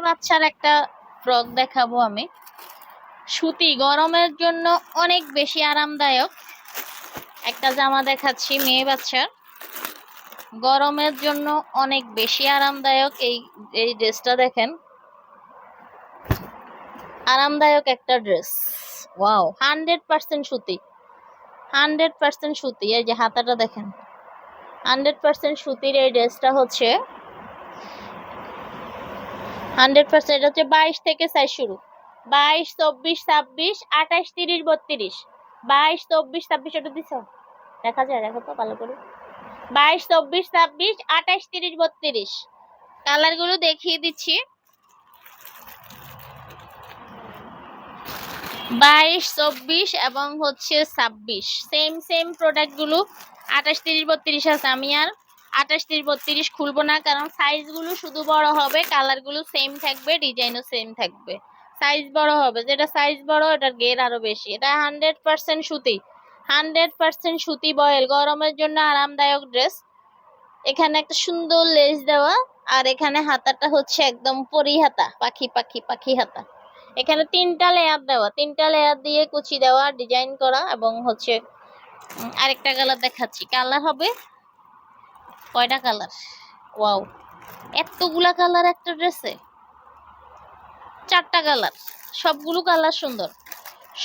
বাচ্চার একটা ফ্রক দেখাবো আমি। সুতি গরমের জন্য অনেক বেশি আরামদায়ক। একটা জামা দেখাচ্ছি, মেয়ে বাচ্চার। গরমের জন্য অনেক বেশি আরামদায়ক এই এই ড্রেসটা দেখেন। আরামদায়ক একটা ড্রেস ওয়াও হান্ড্রেড পার্সেন্ট সুতি। হান্ড্রেড পার্সেন্ট সুতি, এই যে হাতাটা দেখেন। হান্ড্রেড পার্সেন্ট সুতির এই ড্রেসটা হচ্ছে হান্ড্রেড পার্সেন্ট হচ্ছে বাইশ থেকে সাইজ শুরু। বাইশ, চব্বিশ, ছাব্বিশ, আঠাশ, তিরিশ, বত্রিশ। বাইশ, চব্বিশ, ছাব্বিশ ওটা দিছ? দেখা যায়, দেখো তো, ভালো করে। বাইশ, চব্বিশ, ছাব্বিশ, আঠাশ, তিরিশ, বত্রিশ। কালারগুলো দেখিয়ে দিচ্ছি। বাইশ, চব্বিশ এবং হচ্ছে ছাব্বিশ। সেম সেম প্রোডাক্টগুলো আঠাশ, তিরিশ, বত্রিশ আছে। আমি আর আঠাশ, তিরিশ, বত্রিশ খুলবো না, কারণ সাইজগুলো শুধু বড় হবে কালারগুলো সেম থাকবে ডিজাইনও সেম থাকবে। সাইজ বড় হবে, যেটা সাইজ বড়, এটার গের আরও বেশি। এটা হান্ড্রেড পার্সেন্ট সুতি। হান্ড্রেড পার্সেন্ট সুতি বয়েল গরমের জন্য আরামদায়ক ড্রেস এখানে একটা সুন্দর লেস দেওয়া, আর এখানে হাতাটা হচ্ছে একদম পরি হাতা, পাখি পাখি পাখি হাতা। এখানে তিনটা লেয়ার দেওয়া, তিনটা লেয়ার দিয়ে কুচি দেওয়া ডিজাইন করা, এবং হচ্ছে আরেকটা কালার দেখাচ্ছি। কালার হবে কয়টা কালার? ওয়াও, এতগুলা কালার একটা ড্রেসে চারটা কালার, সবগুলো কালার সুন্দর,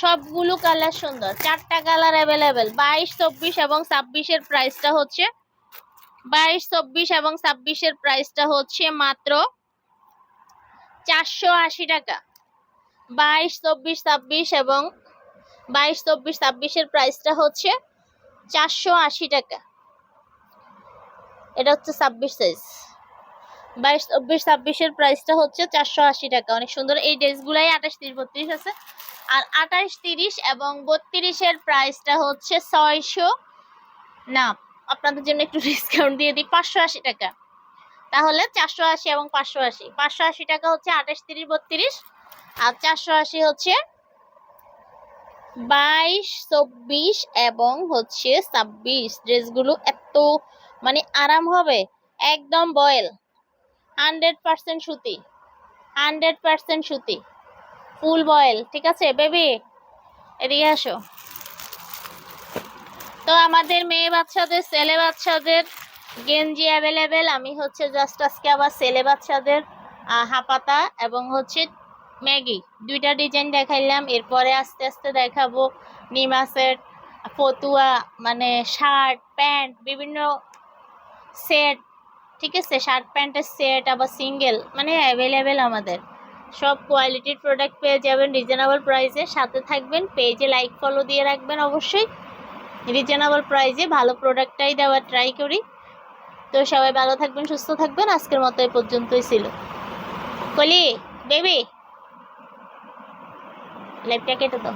সবগুলো কালার সুন্দর, চারটা কালার অ্যাভেলেবেল বাইশ, চব্বিশ এবং ছাব্বিশের প্রাইসটা হচ্ছে, বাইশ, চব্বিশ এবং ছাব্বিশের প্রাইসটা হচ্ছে মাত্র চারশো আশি টাকা। বাইশ, চব্বিশ, ছাব্বিশ এবং বাইশ, চব্বিশ, ছাব্বিশের প্রাইসটা হচ্ছে চারশো আশি টাকা। এটা হচ্ছে ছাব্বিশ সাইজ বাইশ চব্বিশ, ছাব্বিশের প্রাইসটা হচ্ছে চারশো আশি টাকা। অনেক সুন্দর। এই ড্রেসগুলাই আঠাশ, তিরিশ, বত্রিশ আছে। আর আঠাশ, তিরিশ এবং বত্রিশের প্রাইসটা হচ্ছে ছয়শো না, আপনাদের জন্য একটু ডিসকাউন্ট দিয়ে দিই, পাঁচশো আশি টাকা। তাহলে চারশো আশি এবং পাঁচশো আশি। পাঁচশো আশি টাকা হচ্ছে আঠাশ, তিরিশ, বত্রিশ। আর চারশো আশি হচ্ছে বাইশ, চব্বিশ এবং হচ্ছে ছাব্বিশ। ড্রেসগুলো এত মানে আরাম হবে। একদম বয়েল। হান্ড্রেড পার্সেন্ট সুতি। হান্ড্রেড পার্সেন্ট সুতি। ফুল বয়েল, ঠিক আছে? বেবি, এদিকে আসো। তো আমাদের মেয়ে বাচ্চাদের, ছেলে বাচ্চাদের গেঞ্জি অ্যাভেলেবেল আমি হচ্ছে জাস্ট আজকে আবার ছেলে বাচ্চাদের হাপাতা এবং হচ্ছে ম্যাগি, দুইটা ডিজাইন দেখাইলাম, এরপরে আস্তে আস্তে দেখাবো নিমাসের ফতুয়া মানে শার্ট, প্যান্ট, বিভিন্ন সেট, ঠিক আছে? শার্ট, প্যান্টের সেট, আবার সিঙ্গেল মানে অ্যাভেলেবেল আমাদের। সব কোয়ালিটির প্রোডাক্ট পেয়ে যাবেন রিজনেবল প্রাইসে সাথে থাকবেন পেজে লাইক ফলো দিয়ে রাখবেন অবশ্যই। রিজনেবল প্রাইসে ভালো প্রোডাক্টটাই দেওয়ার ট্রাই করি। তো সবাই ভালো থাকবেন, সুস্থ থাকবেন। আজকের মতো এই পর্যন্তই ছিল। কলি baby let's take it to